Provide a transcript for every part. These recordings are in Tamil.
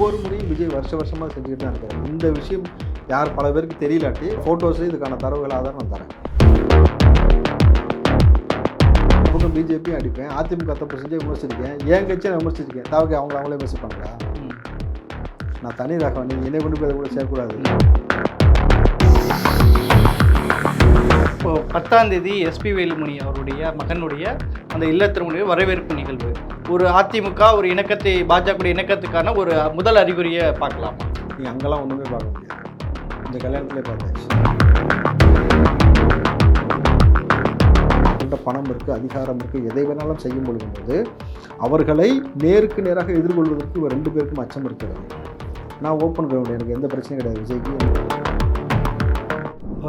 ஒவ்வொரு முறையும் விஜய் வருஷ வருஷமாக செஞ்சுக்கிட்டு தான் இருக்காரு. இந்த விஷயம் யார் பல பேருக்கு தெரியலாட்டி ஃபோட்டோஸு இதுக்கான தரவுகள் ஆதாரம் நான் தரேன். பக்கம் பிஜேபி அடிப்பேன் அதிமுக தப்பு செஞ்சு விமர்சிச்சிருக்கேன் என் கட்சியை நான் விமர்சிச்சிருக்கேன். தாவுக்கு அவங்கள அவங்களே விமர்சிப்பாங்களா? நான் தனி ரகம் நீங்கள் என்னை கொண்டு போய் கூட சேர்க்கக்கூடாது. இப்போ பத்தாம் தேதி எஸ்பி வேலுமணி அவருடைய மகனுடைய அந்த இல்லத்தினுடைய வரவேற்பு நிகழ்வு. ஒரு அதிமுக ஒரு இணக்கத்தை பாஜக இணக்கத்துக்கான ஒரு முதல் அறிகுறியை பார்க்கலாம். அங்கெல்லாம் ஒன்றுமே பார்க்க முடியாது. இந்த கல்யாணத்திலே பார்த்தாச்சு. பணம் இருக்குது அதிகாரம் இருக்குது எதை வேணாலும் செய்யும் பொழுதும்போது அவர்களை நேருக்கு நேராக எதிர்கொள்வதற்கு ரெண்டு பேருக்கும் அச்சம் இருக்கிறது. நான் ஓப்பன் கிரவுண்ட் எனக்கு எந்த பிரச்சனையும் கிடையாது. விஜய்க்கு.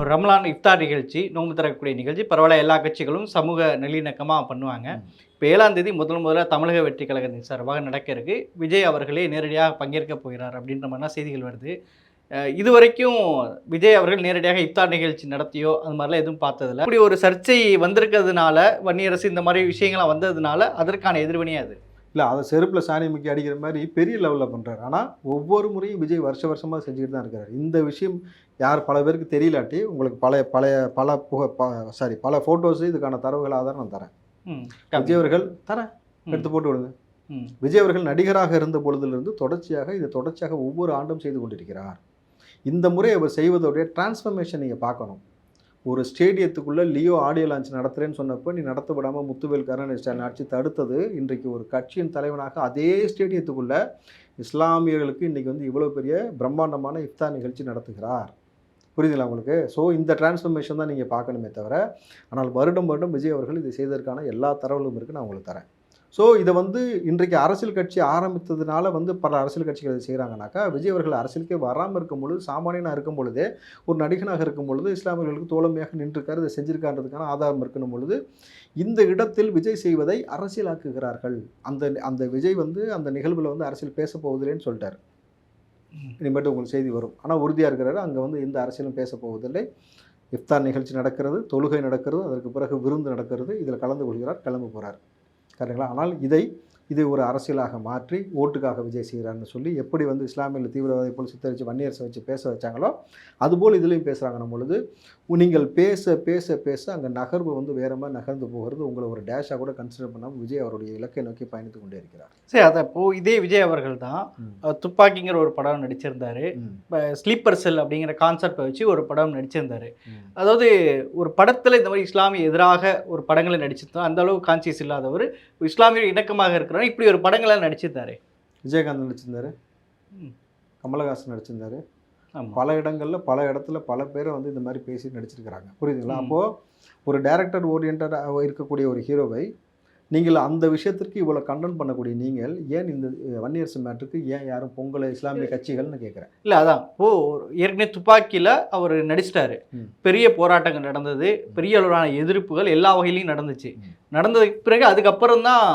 ரமலான் இஃப்தார் நிகழ்ச்சி நோன்பு தரக்கூடிய நிகழ்ச்சி. பரவாயில்ல எல்லா கட்சிகளும் சமூக நல்லிணக்கமாக பண்ணுவாங்க. இப்போ ஏழாம் தேதி முதல் முதல்ல தமிழக வெற்றி கழகத்தின் சார்பாக நடக்க இருக்கு. விஜய் அவர்களே நேரடியாக பங்கேற்க போகிறார் அப்படின்ற மாதிரிலாம் செய்திகள் வருது. இது வரைக்கும் விஜய் அவர்கள் நேரடியாக இஃப்தார் நிகழ்ச்சி நடத்தியோ அது மாதிரிலாம் எதுவும் பார்த்ததில்ல. இப்படி ஒரு சர்ச்சை வந்திருக்கிறதுனால வன்னியரசு இந்த மாதிரி விஷயங்கள்லாம் வந்ததுனால அதற்கான எதிர்வினையாக அது இல்லை அதை செருப்பில் சாணி முக்கி அடிக்கிற மாதிரி பெரிய லெவலில் பண்ணுறாரு ஆனால் ஒவ்வொரு முறையும் விஜய் வருஷ வருஷமாக செஞ்சுக்கிட்டு தான் இருக்காரு. இந்த விஷயம் யார் பல பேருக்கு தெரியலாட்டி உங்களுக்கு பழைய பழைய பல புக சாரி பல ஃபோட்டோஸு இதுக்கான தரவுகள் ஆதாரம் நான் தரேன். விஜய் அவர்கள் தரேன். எடுத்து போட்டு விடுங்க. விஜய் அவர்கள் நடிகராக இருந்த பொழுதிலிருந்து தொடர்ச்சியாக இதை தொடர்ச்சியாக ஒவ்வொரு ஆண்டும் செய்து கொண்டிருக்கிறார். இந்த முறை அவர் செய்வதோடைய டிரான்ஸ்ஃபர்மேஷன் நீங்கள் பார்க்கணும். ஒரு ஸ்டேடியத்துக்குள்ளே லியோ ஆடியோ லான்ச் நடத்துகிறேன்னு சொன்னப்போ நீ நடத்த விடாமல் முத்துவேல் கருணாநிதி ஸ்டாலின் ஆட்சி தடுத்தது. இன்றைக்கு ஒரு கட்சியின் தலைவனாக அதே ஸ்டேடியத்துக்குள்ளே இஸ்லாமியர்களுக்கு இன்றைக்கி வந்து இவ்வளோ பெரிய பிரம்மாண்டமான இஃப்தா நிகழ்ச்சி நடத்துகிறார். புரியுதுங்களா உங்களுக்கு? ஸோ இந்த டிரான்ஸ்ஃபர்மேஷன் தான் நீங்கள் பார்க்கணுமே தவிர ஆனால் வருடம் வருடம் விஜய் அவர்கள் இதை செய்ததற்கான எல்லா தரவுகளும் இருக்குது நான் உங்களுக்கு தரேன். ஸோ இதை வந்து இன்றைக்கு அரசியல் கட்சி ஆரம்பித்ததுனால வந்து பல அரசியல் கட்சிகள் இதை செய்கிறாங்கனாக்கா விஜய் அவர்கள் அரசியலுக்கே வராமல் இருக்கும் பொழுது சாமானியனாக இருக்கும் பொழுதே ஒரு நடிகனாக இருக்கும் பொழுது இஸ்லாமியர்களுக்கு தோழமையாக நின்றுருக்காரு இதை செஞ்சிருக்கான்றதுக்கான ஆதாரம் இருக்கணும் பொழுது இந்த இடத்தில் விஜய் செய்வதை அரசியலாக்குகிறார்கள். அந்த அந்த விஜய் வந்து அந்த நிகழ்வில் வந்து அரசியல் பேச போவதில்லைன்னு சொல்லிட்டார். இனிமேட்டு உங்களுக்கு செய்தி வரும். ஆனால் உறுதியாக இருக்கிறாரு அங்கே வந்து எந்த அரசியலும் பேச போவதில்லை. இஃப்தார் நிகழ்ச்சி நடக்கிறது தொழுகை நடக்கிறது அதற்கு பிறகு விருந்து நடக்கிறது இதில் கலந்து கொள்கிறார் கிளம்ப போகிறார் கரெக்டுங்களா ஆனால் இதை இதை ஒரு அரசியலாக மாற்றி ஓட்டுக்காக விஜய் செய்கிறான்னு சொல்லி எப்படி வந்து இஸ்லாமியில் தீவிரவாதி போல் சித்தரித்து வன்னியரசை வச்சு பேச வச்சாங்களோ அதுபோல் இதுலேயும் பேசுகிறாங்க பொழுது நீங்கள் பேச பேச பேச அங்கே நகர்வு வந்து வேற மாதிரி நகர்ந்து போகிறது. உங்களை ஒரு டேஷாக கூட கன்சிடர் பண்ணாமல் விஜய் அவருடைய இலக்கை நோக்கி பயணித்து கொண்டே இருக்கிறார். சரி அதை இப்போ இதே விஜய் அவர்கள் தான். துப்பாக்கிங்கிற ஒரு படம் நடிச்சிருந்தாரு. ஸ்லீப்பர் செல் அப்படிங்கிற கான்செப்டை வச்சு ஒரு படம் நடிச்சிருந்தாரு. அதாவது ஒரு படத்தில் இந்த மாதிரி இஸ்லாமிய எதிராக ஒரு படங்களை நடிச்சிருந்தோம் அந்த அளவு கான்சியஸ் இல்லாதவர் இஸ்லாமிய இணக்கமாக இருக்கிறார் இப்படி ஒரு படங்களை நடிச்சிருந்தாரு. விஜயகாந்த் நடிச்சிருந்தாரு. கமலஹாசன் நடிச்சிருந்தாரு. பல இடங்களில் பல இடத்துல பல பேரை வந்து இந்த மாதிரி பேசி நடிச்சிருக்கிறாங்க. புரியுதுங்களா. அப்போது ஒரு டைரக்டர் ஓரியன்டாக இருக்கக்கூடிய ஒரு ஹீரோவை நீங்கள் அந்த விஷயத்திற்கு இவ்வளோ கண்டென்ட் பண்ணக்கூடிய நீங்கள் ஏன் இந்த வன்னியரசு மேட்டருக்கு ஏன் யாரும் பொங்கலை இஸ்லாமிய கட்சிகள்னு கேட்குறேன் இல்லை அதான். ஓ ஏற்கனவே துப்பாக்கியில் அவர் நடிச்சிட்டாரு. பெரிய போராட்டங்கள் நடந்தது பெரிய அளவிலான எதிர்ப்புகள் எல்லா வகையிலையும் நடந்துச்சு. நடந்ததுக்கு பிறகு அதுக்கப்புறம் தான்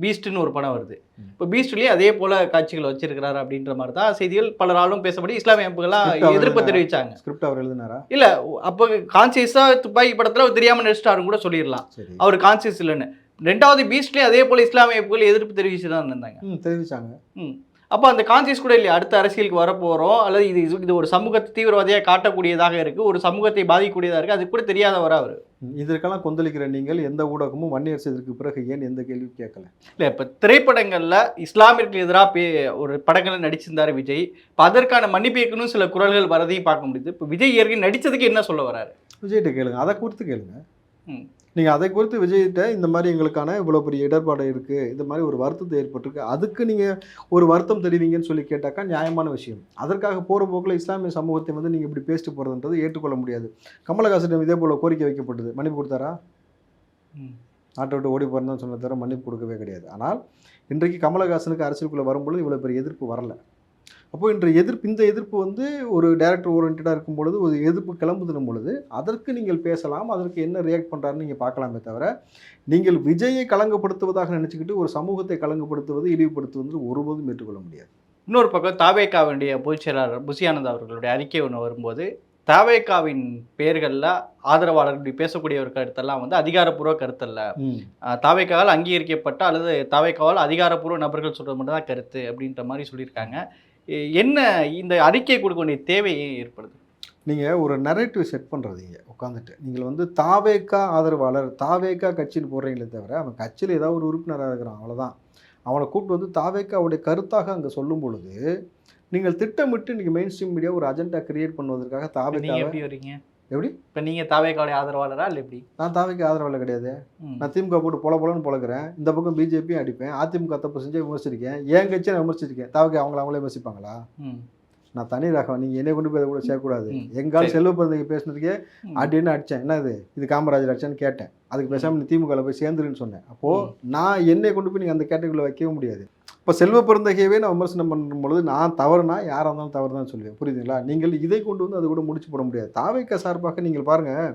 பீஸ்ட்னு ஒரு படம் வருது. இப்போ பீஸ்ட்லேயே அதே போல காட்சிகள் வச்சிருக்கிறாரு அப்படின்ற மாதிரி தான் செய்திகள் பலராலும் பேசப்படி இஸ்லாமிய அமைப்புகள்லாம் எதிர்ப்பு? தெரிவிச்சாங்க. ஸ்கிரிப்ட் அவர் எழுதினாரா? இல்ல அப்போ கான்சியஸா துப்பாக்கி படத்துல அவர் தெரியாம நடிச்சிட்டாருன்னு கூட சொல்லிடலாம். அவர் கான்சியஸ் இல்லைன்னு. ரெண்டாவது பீஸ்ட்லயே அதே போல இஸ்லாமிய அமைப்புகள் எதிர்ப்பு தெரிவிச்சு தான் இருந்தாங்க தெரிவிச்சாங்க. ம். அப்போ அந்த கான்சியஸ் கூட இல்லையா? அடுத்த அரசியலுக்கு வரப்போகிறோம் அல்லது இது இது ஒரு சமூகத்தை தீவிரவாதியாக காட்டக்கூடியதாக இருக்கு. ஒரு சமூகத்தை பாதிக்கக்கூடியதாக இருக்கு. அது கூட தெரியாதவரா அவர்? இதற்கெல்லாம் கொந்தளிக்கிற நீங்கள் எந்த ஊடகமும் வன்னியரசு இதற்கு பிறகு ஏன் எந்த கேள்வியும் கேட்கல? இல்லை இப்போ திரைப்படங்களில் இஸ்லாமிற்கு எதிராக பே ஒரு படங்களை நடிச்சிருந்தாரு விஜய். இப்போ அதற்கான மன்னிப்பு கேட்கணும் சில குரல்கள் வரதையும் பார்க்க முடியுது. இப்போ விஜய் ஏற்கனவே நடிச்சதுக்கு என்ன சொல்ல வராரு? விஜய்கிட்ட கேளுங்க. அதை குறித்து கேளுங்க. ம். நீங்கள் அதை குறித்து விஜய்கிட்ட இந்த மாதிரி எங்களுக்கான இவ்வளோ பெரிய இடர்பாடு இருக்குது இந்த மாதிரி ஒரு வருத்தத்தை ஏற்பட்டிருக்கு. அதுக்கு நீங்கள் ஒரு வருத்தம் தெரிவிங்கன்னு சொல்லி கேட்டாக்கா நியாயமான விஷயம். அதற்காக போகிற போக்கில் இஸ்லாமிய சமூகத்தை வந்து நீங்கள் இப்படி பேசிட்டு போகிறதுன்றது ஏற்றுக்கொள்ள முடியாது. கமலஹாசனிடம் இதே போல் கோரிக்கை வைக்கப்பட்டது. மன்னிப்பு கொடுத்தாரா. நாட்டை விட்டு ஓடி போகிறேன்னு சொன்ன தவிர மன்னிப்பு கொடுக்கவே கிடையாது. ஆனால் இன்றைக்கு கமலஹாசனுக்கு அரசியலுக்குள்ளே வரும்பொழுது இவ்வளோ பெரிய எதிர்ப்பு வரல. அப்போ இன்று எதிர்ப்பு இந்த எதிர்ப்பு வந்து ஒரு டேரக்டர் ஓரியன்டாக இருக்கும் பொழுது ஒரு எதிர்ப்பு கிளம்புதுன்னும் பொழுது அதற்கு நீங்கள் பேசலாம் அதற்கு என்ன ரியாக்ட் பண்ணுறாருன்னு நீங்கள் பார்க்கலாமே தவிர நீங்கள் விஜயை களங்கப்படுத்துவதாக நினச்சிக்கிட்டு ஒரு சமூகத்தை களங்கப்படுத்துவது இழிவுபடுத்துவது ஒருபோதும் ஏற்றுக்கொள்ள முடியாது. இன்னொரு பக்கம் தாவேக்காவுடைய பொதுச் செயலாளர் புசியானந்த் அவர்களுடைய அறிக்கை ஒன்று வரும்போது தாவேக்காவின் பெயர்களில் ஆதரவாளர்கள் பேசக்கூடிய ஒரு கருத்தெல்லாம் வந்து அதிகாரப்பூர்வ கருத்தல்ல. தாவேக்காவால் அங்கீகரிக்கப்பட்ட அல்லது தாவேக்காவால் அதிகாரப்பூர்வ நபர்கள் சொல்கிறது மட்டும் தான் கருத்து அப்படின்ற மாதிரி சொல்லியிருக்காங்க. என்ன இந்த அறிக்கை கொடுக்க வேண்டிய தேவை ஏன் ஏற்படுது? நீங்கள் ஒரு நரேட்டிவ் செட் பண்ணுறதீங்க உட்காந்துட்டு நீங்கள் வந்து தாவேக்கா ஆதரவாளர் தாவேக்கா கட்சின்னு போடுறீங்களே தவிர அவன் கட்சியில் ஏதாவது ஒரு உறுப்பினராக இருக்கிறான் அவ்வளோதான் அவனை கூப்பிட்டு வந்து தாவேக்காவுடைய கருத்தாக அங்கே சொல்லும் பொழுது நீங்கள் திட்டமிட்டு நீங்கள் மெயின் ஸ்ட்ரீம் மீடியா ஒரு அஜெண்டா கிரியேட் பண்ணுவதற்காக தாவேக்காவை எப்படி வரீங்க எப்படி? இப்ப நீங்க தாவேக்காவுடைய ஆதரவாளரா இல்ல எப்படி? நான் தாவேக்கு ஆதரவாளர் கிடையாது. நான் திமுக போட்டு பொல பொலன்னு பொழக்கிறேன் இந்த பக்கம் பிஜேபியும் அடிப்பேன். அதிமுக தப்பு செஞ்சு விமர்சிச்சிருக்கேன். என் கட்சியை நான் விமர்சிச்சிருக்கேன். தாவேக்கு அவங்கள அவங்களே விமர்சிப்பாங்களா. நான் தனி ரகம் நீங்கள் என்னை கொண்டு போய் அதை கூட சேர்க்கக்கூடாது ம். எங்கால் சரி. செல்வ பிறந்தகை பேசுனதுக்கே. அப்படின்னு அடித்தேன் என்ன இது இது காமராஜர் அடிச்சான்னு கேட்டேன். அதுக்கு பேசாமல் நீ திமுகவில் போய் சேர்ந்துருன்னு சொன்னேன். அப்போது நான் என்னை கொண்டு போய் நீங்கள் அந்த கேட்டகரியில் வைக்கவும் முடியாது. இப்போ செல்வ பிறந்தகையவே நான் விமர்சனம் பண்ணும் பொழுது நான் தவறுனா யாராக இருந்தாலும் தவறு தான் சொல்லுவேன். புரியுதுங்களா? நீங்கள் இதை கொண்டு வந்து அது கூட முடிச்சு போட முடியாது. தாவைக்க சார்பாக நீங்கள் பாருங்கள்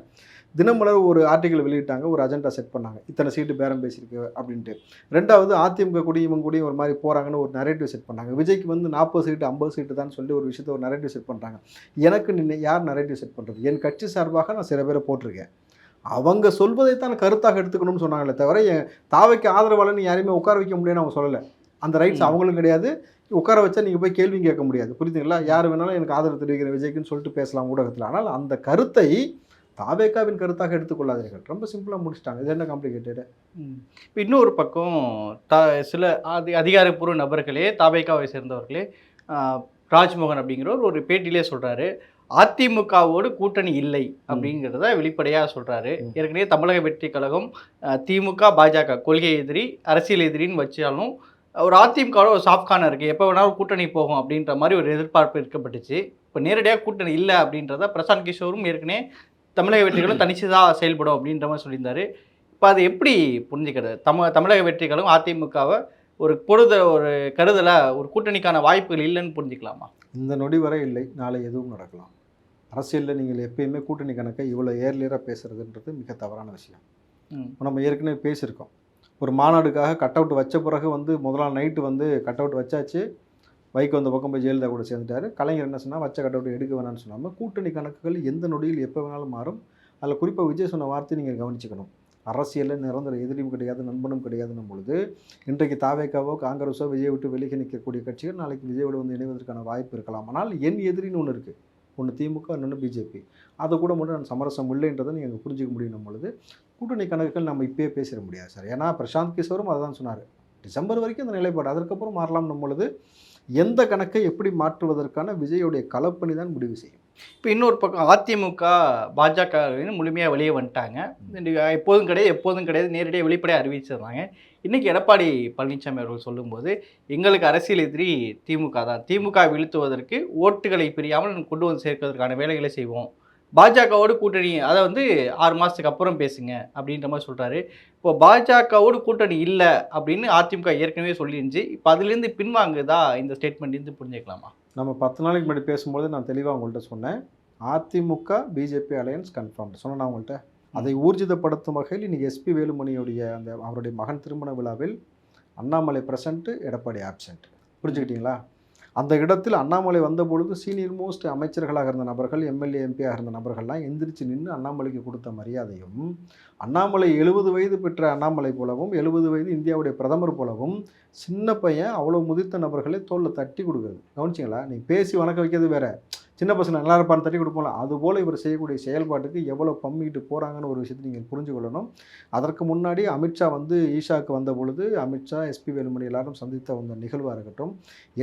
தினமலர் ஒரு ஆர்டிக்கல் வெளியிட்டாங்க ஒரு அஜெண்டா செட் பண்ணாங்க. இத்தனை சீட்டு பேரம் பேசியிருக்கு அப்படின்ட்டு. ரெண்டாவது அதிமுக கூடி இவங்க கூடி ஒரு மாதிரி போகிறாங்கன்னு ஒரு நரேட்டிவ் செட் பண்ணாங்க. விஜய்க்கு வந்து நாற்பது சீட்டு ஐம்பது சீட்டு தான் சொல்லி ஒரு விஷயத்தை ஒரு நரேட்டிவ் செட் பண்ணுறாங்க எனக்கு நின்று யார் நரேட்டிவ் செட் பண்ணுறது என் கட்சி சார்பாக நான் சில பேரை போட்டிருக்கேன். அவங்க சொல்வதைத்தான் கருத்தாக எடுத்துக்கணும்னு சொன்னாங்களே தவிர என் தாவைக்கு ஆதரவாளன்னு யாரையுமே உட்கார வைக்க முடியும்னு அவங்க சொல்லலை. அந்த ரைட்ஸ். அவங்களும் கிடையாது. உட்கார வச்சா நீங்கள் போய் கேள்வியும் கேட்க முடியாது. புரியுதுங்களா? யார் வேணாலும் எனக்கு ஆதரவு தெரிவிக்கிற விஜய்க்குன்னு சொல்லிட்டு பேசலாம் ஊடகத்தில். ஆனால் அந்த கருத்தை தாவேக்காவின் கருத்தாக எடுத்துக்கொள்ளாதீர்கள். ரொம்ப சிம்பிளாக முடிச்சிட்டாங்க. இது என்ன காம்ப்ளிகேட்டடு. இப்ப இன்னொரு பக்கம் த சில அதி அதிகாரப்பூர்வ நபர்களே தாபேக்காவை சேர்ந்தவர்களே ராஜ்மோகன் அப்படிங்கிறவர் ஒரு பேட்டியிலே சொல்றாரு அதிமுகவோடு கூட்டணி இல்லை அப்படிங்கிறத வெளிப்படையாக சொல்றாரு. ம். ஏற்கனவே தமிழக வெற்றி கழகம் திமுக பாஜக கொள்கை எதிரி அரசியல் எதிரின்னு வச்சாலும் ஒரு அதிமுகவோட ஒரு சாஃப்ட் கார்னர் இருக்குது எப்போ வேணாலும் கூட்டணி போகும் அப்படின்ற மாதிரி ஒரு எதிர்பார்ப்பு இருக்கப்பட்டுச்சு இப்போ நேரடியாக கூட்டணி இல்லை அப்படின்றத பிரசாந்த் கிஷோரும் ஏற்கனவே தமிழக வெற்றிகளும் தனிச்சுதான் செயல்படும் அப்படின்ற மாதிரி சொல்லியிருந்தாரு. இப்போ அது எப்படி புரிஞ்சுக்கிறது? தமிழ தமிழக வெற்றிகளும் அதிமுகவை ஒரு பொழுத ஒரு கருதலை ஒரு கூட்டணிக்கான வாய்ப்புகள் இல்லைன்னு புரிஞ்சுக்கலாமா? இந்த நொடி வரை இல்லை. நாளை எதுவும் நடக்கலாம். அரசியலில் நீங்கள் எப்பயுமே கூட்டணி கணக்கை இவ்வளோ ஏர்லியராக பேசுறதுன்றது மிக தவறான விஷயம். நம்ம ஏற்கனவே பேசியிருக்கோம். ஒரு மாநாடுக்காக கட் அவுட் வச்ச பிறகு வந்து முதல் நாள் நைட்டு வந்து கட் அவுட் வச்சாச்சு. வைகோ அந்த பக்கம் போய் ஜெயலலிதா கூட சேர்ந்துட்டாரு. கலைஞர் என்ன சொன்னால் வச்ச கட்டவுட்டு எடுக்க வேணாம்னு சொன்னாமல் கூட்டணி கணக்குகள் எந்த நொடியில் எப்போ வேணாலும் மாறும். அதில் குறிப்பாக விஜய் சொன்ன வார்த்தை நீங்கள் கவனிச்சுக்கணும். அரசியலில் நிரந்தர எதிரியும் கிடையாது நண்பனும் கிடையாதுன்னும் பொழுது இன்றைக்கு தாவேக்காவோ காங்கிரஸோ விஜய் விட்டு விலகி நிற்கக்கூடிய கட்சிகள் நாளைக்கு விஜயோடு வந்து இணைவதற்கான வாய்ப்பு இருக்கலாம். ஆனால் என் எதிரின்னு ஒன்று இருக்குது ஒன்று திமுக இன்னொன்று பிஜேபி. அதை கூட மட்டும் நான் சமரசம் இல்லைன்றதை நீங்கள் புரிஞ்சிக்க புரிஞ்சுக்க முடியும் பொழுது கூட்டணி கணக்குகள் நம்ம இப்போயே பேசிட முடியாது சார். ஏன்னா பிரசாந்த் கிஷோரும் அதை தான் சொன்னார். டிசம்பர் வரைக்கும் அந்த நிலைப்பாடு. அதற்கப்புறம் மாறலாம் பொழுது எந்த கணக்கை எப்படி மாற்றுவதற்கான விஜயோடைய கலப்பணி தான் முடிவு செய்யும். இப்போ இன்னொரு பக்கம் அதிமுக பாஜக முழுமையாக வெளியே வந்துட்டாங்க. எப்போதும் கிடையாது எப்போதும் கிடையாது நேரடியாக வெளிப்படையாக அறிவிச்சிருந்தாங்க. இன்றைக்கி எடப்பாடி பழனிசாமி அவர்கள் சொல்லும்போது எங்களுக்கு அரசியல் எதிரி திமுக தான். திமுக வீழ்த்துவதற்கு ஓட்டுகளை பிரியாமல் கொண்டு வந்து சேர்ப்பதற்கான வேலைகளை செய்வோம். பாஜகவோடு கூட்டணி அதை வந்து ஆறு மாதத்துக்கு அப்புறம் பேசுங்க அப்படின்ற மாதிரி சொல்கிறாரு இப்போ பாஜகவோடு கூட்டணி இல்லை அப்படின்னு அதிமுக ஏற்கனவே சொல்லியிருந்துச்சு இப்போ அதுலேருந்து பின்வாங்குதா இந்த ஸ்டேட்மெண்ட்லேருந்து புரிஞ்சுக்கலாமா? நம்ம பத்து நாளைக்கு முன்னாடி பேசும்போது நான் தெளிவாக உங்கள்கிட்ட சொன்னேன். அதிமுக பிஜேபி அலையன்ஸ் கன்ஃபார்ம் சொன்னேன் உங்கள்கிட்ட அதை ஊர்ஜிதப்படுத்தும் வகையில் இன்னைக்கு எஸ்பி வேலுமணியுடைய அந்த அவருடைய மகன் திருமண விழாவில் அண்ணாமலை பிரசன்ட் எடப்பாடி ஆப்சென்ட் புரிஞ்சுக்கிட்டீங்களா? அந்த இடத்தில் அண்ணாமலை வந்த பொழுது சீனியர் மோஸ்ட் அமைச்சர்களாக இருந்த நபர்கள் எம்எல்ஏ எம்பியாக இருந்த நபர்கள்லாம் எந்திரிச்சு நின்று அண்ணாமலைக்கு கொடுத்த மரியாதையும் அண்ணாமலை எழுபது வயது பெற்ற அண்ணாமலை போலவும் எழுபது வயது இந்தியாவுடைய பிரதமர் போலவும் சின்ன பையன் அவ்வளோ முதிர்த்த நபர்களை தோளில் தட்டி கொடுக்குறது. கவனிச்சிங்களா? நீ பேசி வணக்க வைக்கிறது வேறு. சின்ன பசங்க நல்லா இருப்பான்னு தட்டி கொடுப்போம்ல. அதுபோல் இவர் செய்யக்கூடிய செயல்பாட்டுக்கு எவ்வளோ பம்மிக்கிட்டு போகிறாங்கன்னு ஒரு விஷயத்தை நீங்கள் புரிஞ்சு கொள்ளணும். அதற்கு முன்னாடி அமித்ஷா வந்து ஈஷாவுக்கு வந்த பொழுது அமித்ஷா எஸ்பி வேலுமணி எல்லாரும் சந்தித்த வந்த நிகழ்வாக இருக்கட்டும்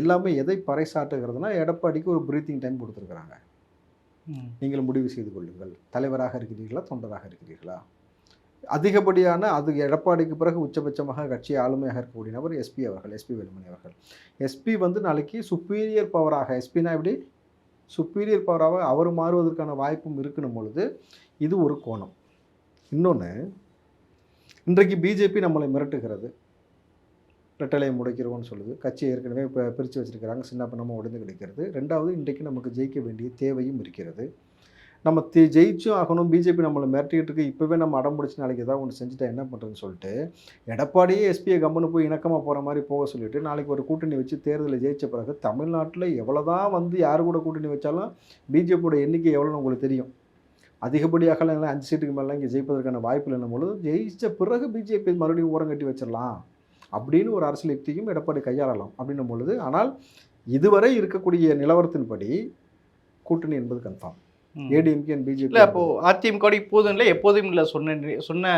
எல்லாமே எதை பறைசாட்டுகிறதுனா எடப்பாடிக்கு ஒரு ப்ரீத்திங் டைம் கொடுத்துருக்குறாங்க. நீங்கள் முடிவு செய்து கொள்ளுங்கள். தலைவராக இருக்கிறீர்களா தொண்டராக இருக்கிறீர்களா? அதிகப்படியான அது எடப்பாடிக்கு பிறகு உச்சபட்சமாக கட்சி ஆளுமையாக இருக்கக்கூடிய நபர் எஸ்பி அவர்கள் எஸ்பி வேலுமணி அவர்கள். எஸ்பி வந்து நாளைக்கு சுப்பீரியர் பவராக எஸ்பினா எப்படி? சுப்பீரியர் பவராக அவர் மாறுவதற்கான வாய்ப்பும் இருக்கணும் பொழுது இது ஒரு கோணம். இன்னொன்று இன்றைக்கு பிஜேபி நம்மளை மிரட்டுகிறது. ரெட்டலையை முடைக்கிறோம்னு சொல்லுது. கட்சியை ஏற்கனவே இப்போ பிரித்து வச்சிருக்கிறாங்க. சின்ன பண்ணமாக உடைந்து கிடைக்கிறது. ரெண்டாவது இன்றைக்கு நமக்கு ஜெயிக்க வேண்டிய தேவையும் இருக்கிறது. நம்ம தி ஜெயிச்சும் ஆகணும் பிஜேபி நம்மளை மிரட்டிக்கிட்டு இருக்கு இப்போவே நம்ம அடம்புடிச்சு நாளைக்கு ஏதாவது ஒன்று செஞ்சுட்டா என்ன பண்ணுறதுன்னு சொல்லிட்டு எடப்பாடியே எஸ்பியை கம்முன்னு போய் இணக்கமாக போகிற மாதிரி போக சொல்லிட்டு நாளைக்கு ஒரு கூட்டணி வச்சு தேர்தலில் ஜெயிச்ச பிறகு தமிழ்நாட்டில் எவ்வளோதான் வந்து யார் கூட கூட்டணி வச்சாலும் பிஜேபியோட எண்ணிக்கை எவ்வளோன்னு உங்களுக்கு தெரியும். அதிகப்படியாக இல்லை அஞ்சு சீட்டுக்கு மேலே இங்கே ஜெயிப்பதற்கான வாய்ப்பு இல்லைன்னும் பொழுது ஜெயித்த பிறகு பிஜேபி மறுபடியும் ஓரம் கட்டி வச்சிடலாம். அப்படின்னு ஒரு அரசியல் யுக்தியும் எடப்பாடி கையாளலாம். அப்படின்னும் பொழுது ஆனால் இதுவரை இருக்கக்கூடிய நிலவரத்தின்படி கூட்டணி என்பது கன்ஃபார்ம் ஏடிஎம்கே அண்ட் பிஜேபி இல்லை அப்போ அதிமுக இப்போதும் இல்லை எப்போதும் இல்லை சொன்ன சொன்ன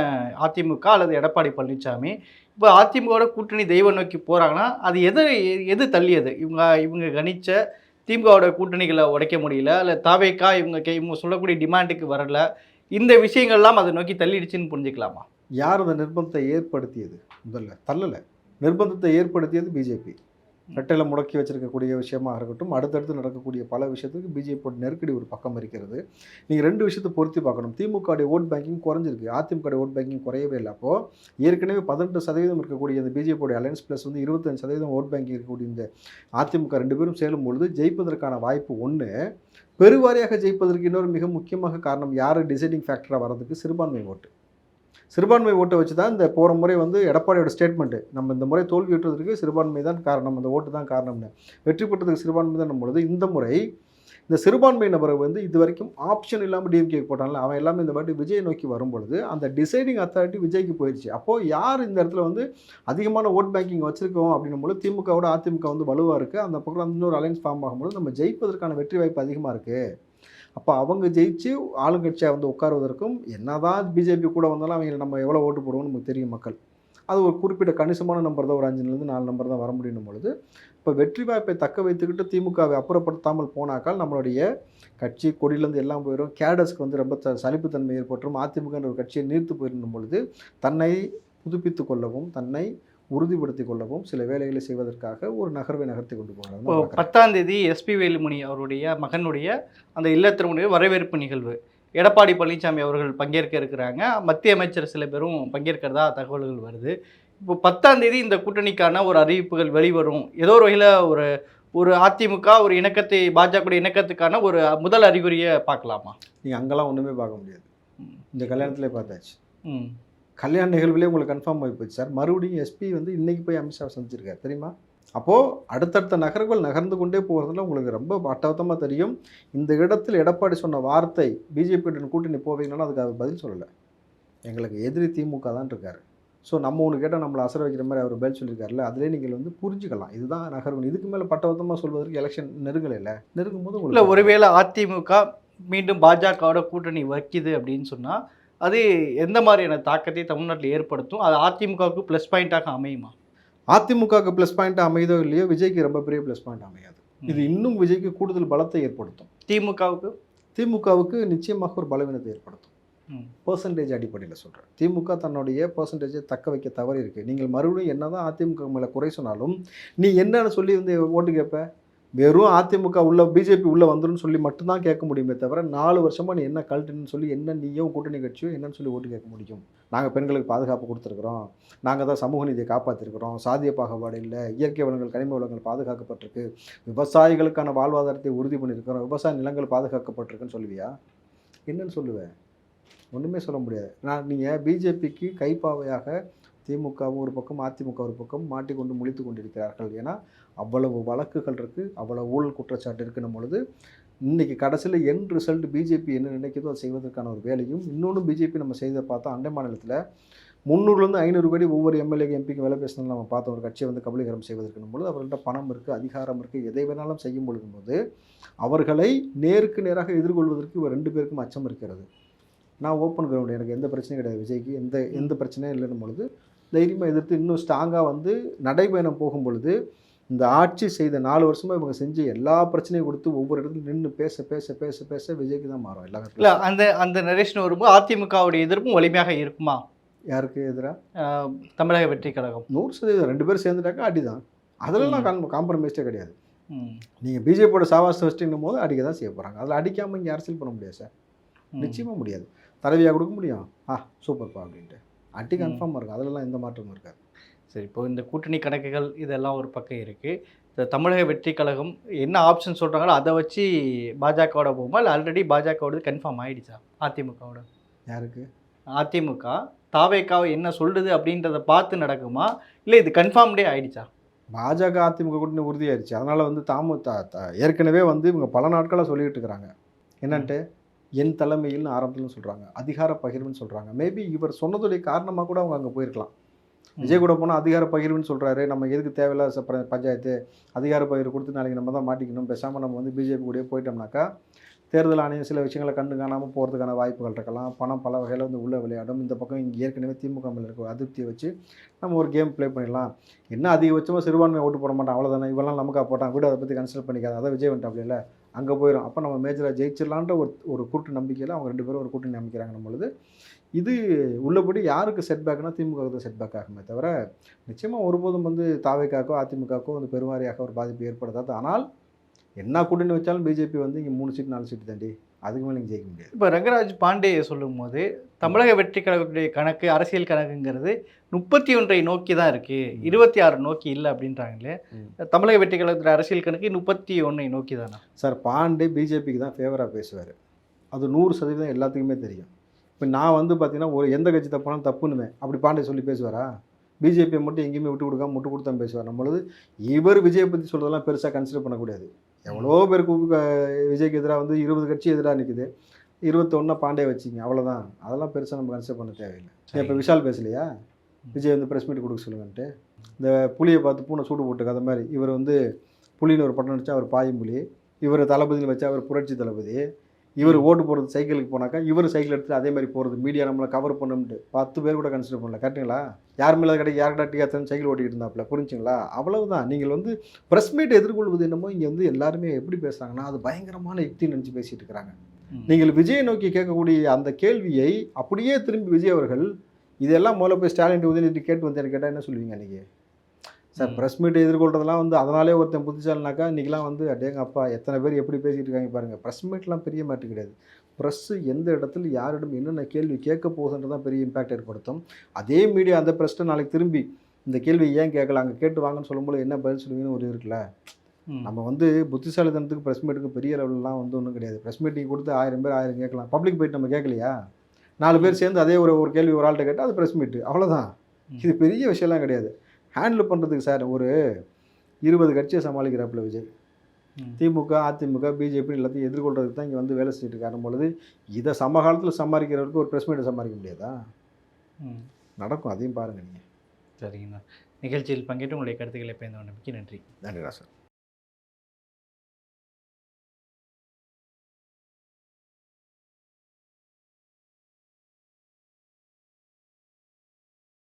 அதிமுக அல்லது எடப்பாடி பழனிசாமி இப்போ அதிமுகவோட கூட்டணி தெய்வம் நோக்கி போகிறாங்கன்னா அது எது எது தள்ளியது? இவங்க இவங்க கணிச்ச திமுகவோட கூட்டணிகளை உடைக்க முடியல இல்லை தாவேக்கா இவங்க கே- இவங்க சொல்லக்கூடிய டிமாண்டுக்கு வரல. இந்த விஷயங்கள்லாம் அதை நோக்கி தள்ளிடுச்சுன்னு புரிஞ்சுக்கலாமா? யார் அந்த நிர்பந்தத்தை ஏற்படுத்தியது? முதல்ல தள்ளலை. நிர்பந்தத்தை ஏற்படுத்தியது பிஜேபி ரெட்டையில் முடக்கி வச்சிருக்கக்கூடிய விஷயமாக இருக்கட்டும் அடுத்தடுத்து நடக்கக்கூடிய பல விஷயத்துக்கு பிஜேபியோட நெருக்கடி ஒரு பக்கம் இருக்கிறது. நீங்கள் ரெண்டு விஷயத்தை பொருத்தி பார்க்கணும். திமுகவுடைய ஓட் பேங்கிங் குறைஞ்சிருக்கு. அதிமுக ஓட் பேங்கிங் குறையவே இல்லை. அப்போது ஏற்கனவே பதினெட்டு சதவீதம் இருக்கக்கூடிய இந்த பிஜேபியோட அலையன்ஸ் ப்ளஸ் வந்து இருபத்தஞ்சு சதவீதம் ஓட் பேங்கிங் இருக்கக்கூடிய இந்த அதிமுக ரெண்டு பேரும் சேரும் பொழுது ஜெயிப்பதற்கான வாய்ப்பு ஒன்று பெருவாரியாக ஜெயிப்பதற்கு இன்னொரு மிக முக்கியமாக காரணம் யார்? டிசைடிங் ஃபேக்டராக வர்றதுக்கு சிறுபான்மை ஓட்டு சிறுபான்மை ஓட்டை வச்சு தான் இந்த போகிற முறை வந்து எடப்பாடியோட ஸ்டேட்மெண்ட்டு நம்ம இந்த முறை தோல்வி விட்டுறதுக்கு சிறுபான்மை தான் காரணம் அந்த ஓட்டு தான் காரணம்னு வெற்றி பெற்றதுக்கு சிறுபான்மை தான் பொழுது இந்த முறை இந்த சிறுபான்மை நபரை வந்து இது வரைக்கும் ஆப்ஷன் இல்லாமல் டிஎம்கே போட்டான்ல அவன் எல்லாமே இந்த வாட்டி விஜய் நோக்கி வரும்பொழுது அந்த டிசைடிங் அத்தாரிட்டி விஜய்க்கு போயிடுச்சு அப்போது யார் இந்த இடத்துல வந்து அதிகமான ஓட் பேங்கிங் வச்சிருக்கோம் அப்படின்னும் போது திமுகவோட அதிமுக வந்து வலுவாக இருக்குது அந்த பக்கம் இன்னொரு அலைன்ஸ் ஃபார்ம் ஆகும்போது நம்ம ஜெயிப்பதற்கான வெற்றி வாய்ப்பு அதிகமாக இருக்குது அப்போ அவங்க ஜெயிச்சு ஆளுங்கட்சியாக வந்து உட்காருவதற்கும் என்னதான் பிஜேபி கூட வந்தாலும் அவங்க நம்ம எவ்வளோ ஓட்டு போடுவோம்னு நமக்கு தெரியும் மக்கள். அது ஒரு குறிப்பிட்ட கணிசமான நம்பர் தான் ஒரு அஞ்சுலேருந்து நாலு நம்பர் தான் வர முடியும் பொழுது இப்போ வெற்றி வாய்ப்பை தக்க வைத்துக்கிட்டு திமுகவை அப்புறப்படுத்தாமல் போனாக்கால் நம்மளுடைய கட்சி கொடியிலேருந்து எல்லாம் போயிடும் கேடஸ்க்கு வந்து ரொம்ப சலிப்புத்தன்மை ஏற்பட்டுரும் அதிமுகன்ற ஒரு கட்சியை நீர்த்து போயிருந்த பொழுது தன்னை புதுப்பித்து கொள்ளவும் தன்னை உறுதிப்படுத்திக் கொள்ளவும் சில வேலைகளை செய்வதற்காக ஒரு நகர்வை நகர்த்தி கொண்டு போகிறாங்க பத்தாம் தேதி எஸ்பி வேலுமணி அவருடைய மகனுடைய அந்த இல்லத்தினுடைய வரவேற்பு நிகழ்வு. எடப்பாடி பழனிசாமி அவர்கள் பங்கேற்க இருக்கிறாங்க. மத்திய அமைச்சர் சில பேரும் பங்கேற்கிறதா தகவல்கள் வருது. இப்போ பத்தாம் தேதி இந்த கூட்டணிக்கான ஒரு அறிவிப்புகள் வெளிவரும். ஏதோ ஒரு வகையில் ஒரு ஒரு அதிமுக ஒரு இணக்கத்தை பாஜக இணக்கத்துக்கான ஒரு முதல் அறிகுறியை பார்க்கலாமா? நீங்கள் அங்கெல்லாம் ஒன்றுமே பார்க்க முடியாது. இந்த கல்யாணத்திலே பார்த்தாச்சு. ம். கல்யாண நிகழ்வுலேயே உங்களுக்கு கன்ஃபார்ம் ஆகி போச்சு சார். மறுபடியும் எஸ்பி வந்து இன்னைக்கு போய் அமித்ஷா சந்திச்சிருக்காரு தெரியுமா? அப்போது அடுத்தடுத்த நகர்வுகள் நகர்ந்து கொண்டே போகிறதுல உங்களுக்கு ரொம்ப அட்டவத்தமாக தெரியும். இந்த இடத்தில் எடப்பாடி சொன்ன வார்த்தை பிஜேபி கூட்டணி போவீங்கன்னா அதுக்கு அவர் பதில் சொல்லலை. எங்களுக்கு எதிரி திமுக தான் இருக்கார். ஸோ நம்ம ஒன்று கேட்டால் நம்மளை அசர வைக்கிற மாதிரி அவர் பதில் சொல்லியிருக்காருல்ல அதிலே நீங்கள் வந்து புரிஞ்சுக்கலாம். இதுதான் நகர்வு. இதுக்கு மேலே பட்டவத்தமாக சொல்வதற்கு எலெக்ஷன் நெருங்கலை இல்லை? நெருங்கும் போது இல்லை ஒருவேளை அதிமுக மீண்டும் பாஜகவோட கூட்டணி வைக்கிது அப்படின்னு சொன்னால் அது எந்த மாதிரியான தாக்கத்தை தமிழ்நாட்டில் ஏற்படுத்தும்? அது அதிமுகவுக்கு ப்ளஸ் பாயிண்ட்டாக அமையுமா? அதிமுகவுக்கு ப்ளஸ் பாயிண்ட் அமையுதோ இல்லையோ விஜய்க்கு ரொம்ப பெரிய ப்ளஸ் பாயிண்ட் அமையாது. இது இன்னும் விஜய்க்கு கூடுதல் பலத்தை ஏற்படுத்தும். திமுகவுக்கு? திமுகவுக்கு நிச்சயமாக ஒரு பலவீனத்தை ஏற்படுத்தும். பர்சன்டேஜ் அடிப்படையில் சொல்கிறேன் திமுக தன்னுடைய பர்சன்டேஜை தக்க வைக்க தவறி இருக்குது நீங்கள் மறுபடியும் என்னதான் அதிமுக மேலே குறை சொன்னாலும் நீ என்னன்னு சொல்லி வந்து ஓட்டு கேட்ப? வெறும் அதிமுக உள்ள பிஜேபி உள்ளே வந்துடும் சொல்லி மட்டும்தான் கேட்க முடியுமே தவிர நாலு வருஷமாக நீ என்ன கழட்டுன்னு சொல்லி என்ன நீயோ கூட்டணி கட்சியோ என்னன்னு சொல்லி ஓட்டு கேட்க முடியும். நாங்கள் பெண்களுக்கு பாதுகாப்பு கொடுத்துருக்குறோம். நாங்கள் தான் சமூக நீதியை காப்பாற்றிருக்கிறோம் சாதிய பாகுபாடு இல்லை. இயற்கை வளங்கள் கனிம வளங்கள் பாதுகாக்கப்பட்டிருக்கு. விவசாயிகளுக்கான வாழ்வாதாரத்தை உறுதி பண்ணியிருக்கிறோம். விவசாய நிலங்கள் பாதுகாக்கப்பட்டிருக்குன்னு சொல்லுவியா? என்னன்னு சொல்லுவேன் ஒன்றுமே சொல்ல முடியாது. நான் நீங்கள் பிஜேபிக்கு கைப்பாவையாக திமுகவும் ஒரு பக்கம் அதிமுக ஒரு பக்கம் மாட்டிக்கொண்டு முழித்து கொண்டிருக்கிறார்கள். ஏன்னா அவ்வளவு வழக்குகள் இருக்குது அவ்வளவு ஊழல் குற்றச்சாட்டு இருக்குன்னும் பொழுது இன்னைக்கு கடைசியில் என் ரிசல்ட் பிஜேபி என்ன நினைக்குதோ அதை செய்வதற்கான ஒரு வேலையும் இன்னொன்று பிஜேபி நம்ம செய்த பார்த்தா அண்டை மாநிலத்தில் முந்நூறுலேருந்து ஐநூறு கோடி ஒவ்வொரு எம்எல்ஏ எம்பிக்கு வேலை பேசினாலும் நம்ம பார்த்தோம். ஒரு கட்சியை வந்து கபலீகரம் செய்வதற்கும் பொழுது அவர்கள்ட்ட பணம் இருக்குது அதிகாரம் இருக்குது எதை வேணாலும் செய்யும் பொழுதும் போது அவர்களை நேருக்கு நேராக எதிர்கொள்வதற்கு இவர் ரெண்டு பேருக்கும் அச்சம் இருக்கிறது. நான் ஓப்பன் கிரவுண்ட் எனக்கு எந்த பிரச்சனையும் கிடையாது விஜய்க்கு. எந்த எந்த பிரச்சனையும் இல்லைன்னும் பொழுது தைரியமாக எதிர்த்து இன்னும் ஸ்ட்ராங்காக வந்து நடைபயணம் போகும் பொழுது இந்த ஆட்சி செய்த நாலு வருஷமாக இவங்க செஞ்ச எல்லா பிரச்சனையும் கொடுத்து ஒவ்வொரு இடத்துல நின்று பேச பேச பேச பேச விஜய்க்கு தான் மாறும் எல்லா இல்லை அந்த அந்த நரேஷன் வரும்போது அதிமுகவுடைய எதிர்ப்பும் வலிமையாக இருக்குமா? யாருக்கு எதிராக தமிழக வெற்றி கழகம். நூறு சதவீதம். ரெண்டு பேரும் சேர்ந்துட்டாக்கா அடி தான் அதெல்லாம் காம் காம்ப்ரமைஸ்டே கிடையாது. நீங்கள் பிஜேபியோட சாவாஸ் ஃபஸ்ட்டுங்கும் போது அடிக்க தான் செய்ய போகிறாங்க அதில் அடிக்காமல் இங்கே அரசியல் பண்ண முடியாது சார். நிச்சயமாக முடியாது. தடவியாக கொடுக்க முடியும்? ஆ சூப்பர்ப்பா அப்படின்ட்டு. அடி ம். கன்ஃபார்மாக இருக்கும் அதிலலாம் எந்த மாற்றமும் இருக்காது. சரி இப்போ இந்த கூட்டணி கணக்குகள் இதெல்லாம் ஒரு பக்கம் இருக்குது இந்த தமிழக வெற்றி கழகம் என்ன ஆப்ஷன் சொல்கிறாங்களோ அதை வச்சு பாஜகவோட போகுமா? இல்லை ஆல்ரெடி பாஜகவோடது கன்ஃபார்ம் ஆயிடுச்சா? அதிமுகவோட? யாருக்கு? அதிமுக. தாவேக்காவை என்ன சொல்லுது அப்படின்றத பார்த்து நடக்குமா? இல்லை இது கன்ஃபார்ம்டே ஆயிடுச்சா? பாஜக அதிமுக கூட்டணி உறுதியாயிருச்சு. அதனால் வந்து தாமு ஏற்கனவே வந்து இவங்க பல நாட்களாக சொல்லிக்கிட்டு இருக்கிறாங்க. என்னன்ட்டு? என் தலைமையில்னு ஆரம்பத்தில் சொல்கிறாங்க அதிகார பகிர்வுன்னு சொல்கிறாங்க மேபி இவர் சொன்னதுடைய காரணமாக கூட அவங்க அங்கே போயிருக்கலாம். விஜய் கூட போனால் அதிகார பகிர்வுன்னு சொல்கிறாரு நம்ம எதுக்கு தேவையில்லாத பஞ்சாயத்து அதிகார பகிர்வு கொடுத்து நாளைக்கு நம்ம தான் மாட்டிக்கணும். பேசாமல் நம்ம வந்து பிஜேபி கூடயே போயிட்டோம்னாக்கா தேர்தல் ஆணையம் சில விஷயங்களை கண்டு காணாமல் போகிறதுக்கான வாய்ப்புகள் இருக்கலாம். பணம் பல வகையில் வந்து உள்ளே விளையாடும். இந்த பக்கம் இங்கே ஏற்கனவே திமுக மேல இருக்க அதிருப்தியை வச்சு நம்ம ஒரு கேம் ப்ளே பண்ணிடலாம். என்ன அதிகபட்சமாக சிறுபான்மை ஓட்டு போட மாட்டான்? அவ்வளோதானே இவெல்லாம் நமக்கா போட்டான். வீடு அதை பற்றி கன்சிடர் பண்ணிக்காத. அதான் விஜய் வந்துட்டு அப்படி இல்லை? அங்கே போயிடும் அப்போ நம்ம மேஜராக ஜெயிச்சிடலான்ற ஒரு ஒரு கூட்டு நம்பிக்கையில் அவங்க ரெண்டு பேரும் ஒரு கூட்டணி நம்பிக்கிறாங்கன்னும் பொழுது. இது உள்ளபடி யாருக்கு செட்பேக்னா திமுக தான் செட்பேக் ஆகுமே தவிர நிச்சயமாக ஒருபோதும் வந்து தாவைக்காக்கோ அதிமுகக்கோ வந்து பெருவாரியாக ஒரு பாதிப்பு ஏற்படுத்தாது ஆனால் என்ன கூட்டணி வச்சாலும் பிஜேபி வந்து இங்கே மூணு சீட் நாலு சீட்டு தாண்டி. அதுக்கு மேலே ஜெயிக்க முடியாது. இப்போ ரங்கராஜ் பாண்டே சொல்லும்போது தமிழக வெற்றி கழகத்துடைய கணக்கு அரசியல் கணக்குங்கிறது முப்பத்தி ஒன்றை நோக்கி தான் இருக்கு. ம். இருபத்தி ஆறு நோக்கி இல்லை அப்படின்றாங்களே. தமிழக வெற்றி கழகத்துடைய அரசியல் கணக்கு முப்பத்தி ஒன்றை நோக்கி தானா? சார் பாண்டே பிஜேபிக்கு தான் ஃபேவராக பேசுவார். அது நூறு சதவீதம் எல்லாத்துக்குமே தெரியும். இப்போ நான் வந்து பார்த்தீங்கன்னா ஒரு எந்த கட்சி தப்புனாலும் தப்புன்னுவேன். அப்படி பாண்டே சொல்லி பேசுவாரா? பிஜேபியை மட்டும் எங்கேயுமே விட்டு கொடுக்காம முட்டு கொடுத்தா பேசுவார். நம்மளது இவர் விஜயை பற்றி சொல்கிறதெல்லாம் பெருசாக கன்சிடர் பண்ணக்கூடாது. எவ்வளோ பேருக்கு விஜய்க்கு எதிராக வந்து இருபது கட்சி எதிராக நிற்குது இருபத்தொன்னா பாண்டே வச்சிங்க அவ்வளோதான் அதெல்லாம் பெருசாக நம்ம கன்சிடர் பண்ண தேவையில்லை. இப்போ விஷால் பேசலையா? விஜய் வந்து ப்ரெஸ் மீட் கொடுக்க சொல்லுங்கன்ட்டு. இந்த புலியை பார்த்து பூனை சூடு போட்டு கதை மாதிரி இவர் வந்து புலின்னு ஒரு பட்டம் வச்சா அவர் பாயும் புலி. இவர் தளபதினு வச்சா அவர் புரட்சி தளபதி. இவர் ஓட்டு போகிறது சைக்கிளுக்கு போனாக்கா இவர் சைக்கிள் எடுத்துட்டு அதே மாதிரி போகிறது மீடியா நம்மளை கவர் பண்ணும்ட்டு பத்து பேர் கூட கன்சிடர் பண்ணல. கரெக்டுங்களா யார் மேலே கிடையாது யார்கிட்ட டீ சைக்கிள் ஓட்டிக்கிட்டு இருந்தாப்புல. புரிஞ்சுங்களா? அவ்வளவுதான். நீங்கள் வந்து ப்ரெஸ் மீட் எதிர்கொள்வது என்னமோ இங்கே வந்து எல்லாருமே எப்படி பேசுகிறாங்கன்னா அது பயங்கரமான யுக்தி நினச்சி பேசிட்டு இருக்கிறாங்க. நீங்கள் விஜயை நோக்கி கேட்கக்கூடிய அந்த கேள்வியை அப்படியே திரும்பி விஜய் அவர்கள் இதெல்லாம் முதல்ல போய் ஸ்டாலின் உதயநிதி கேட்டு வந்தேன்னு கேட்டால் என்ன சொல்லுவீங்க அன்றைக்கி சார். ப்ரெஸ் மீட் எதிர்கொள்றதெல்லாம் வந்து அதனாலே ஒருத்தன் புத்திசாலினாக்கா இன்றைக்கெலாம் வந்து அடேங்க அப்பா எத்தனை பேர் எப்படி பேசிகிட்டு இருக்காங்க பாருங்கள் ப்ரெஸ் மீட்லாம் பெரிய மேட்டு கிடையாது. ப்ரெஸ்ஸு எந்த இடத்துல யாரிடம் என்னென்ன கேள்வி கேட்க போகுதுன்றது தான் பெரிய இம்பாக்ட் ஏற்படுத்தும். அதே மீடியா அந்த ப்ரெஸ்ட்டை நாளைக்கு திரும்பி இந்த கேள்வி ஏன் கேட்கல? அங்கே கேட்டு வாங்கன்னு சொல்லும்போது என்ன பதில் சொல்லுவீங்கன்னு ஒரு இருக்குல்ல. நம்ம வந்து புத்திசாலித்தனத்துக்கு ப்ரெஸ் மீட்டுக்கு பெரிய லெவலெலாம் வந்து ஒன்றும் கிடையாது. ப்ரெஸ் மீட்டிங் கொடுத்து ஆயிரம் பேர் ஆயிரம் கேட்கலாம். பப்ளிக் போயிட்டு நம்ம கேட்கலையா? நாலு பேர் சேர்ந்து அதே ஒரு ஒரு கேள்வி ஒரு ஆள்கிட்ட கேட்டால் அது ப்ரெஸ் மீட்டு அவ்வளோதான். இது பெரிய விஷயம்லாம் கிடையாது. ஹேண்டில் பண்ணுறதுக்கு சார் ஒரு இருபது கட்சியை சமாளிக்கிறாப்புல விஜய். திமுக அதிமுக பிஜேபி எல்லாத்தையும் எதிர்கொள்றதுக்கு தான் இங்கே வந்து வேலை செஞ்சுட்டு இருக்காரும் பொழுது இதை சமகாலத்தில் சமாளிக்கிறவருக்கு ஒரு ப்ரெஸ் மீட்டை சமாளிக்க முடியாதா? ம். நடக்கும் அதையும் பாருங்கள் நீங்கள் சரிங்கண்ணா நிகழ்ச்சியில் பங்கேற்று உங்களுடைய கருத்துக்களை பயந்து மிக்க நன்றி. நன்றி ராசன்